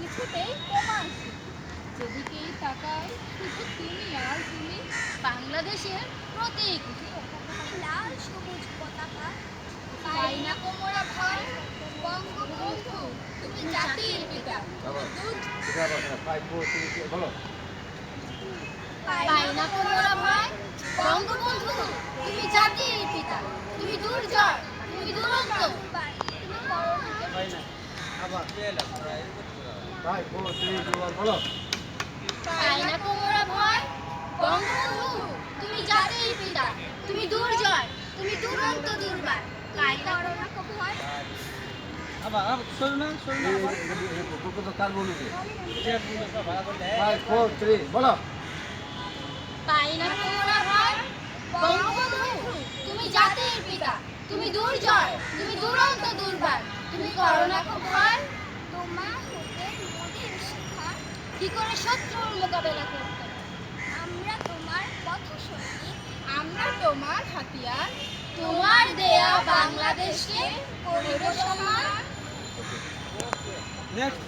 কিছুতেই কমার যেদিকেই তাকাই শুধু তুমি আর তুমি বাংলাদেশের প্রতীক। লাল সবুজ পতাকা পাই না কোমরা ভয় বঙ্গবন্ধু তুমি জাতির পিতা। পাই না কোমরা বঙ্গবন্ধু তুমি জাতির পিতা। তুমি দুর্জয় তুমি দুরন্ত। তুমি না কোমরা ভয় বঙ্গবন্ধু তুমি জাতির পিতা তুমি দুর্জয় তুমি দুরন্ত দুর্বার না ভয়। কার পাই না কোমরা ভয় বঙ্গবন্ধু তুমি জাতির পিতা তুমি দুর্জয় তুমি দুরন্ত দুর্বার তুমি করোনা ভয় কি করে শত্রুর মোকাবেলা করতে আমরা তোমার পথ সঙ্গী আমরা তোমার হাতিয়ার। তোমার দেয়া বাংলাদেশকে সম্মান। নেক্সট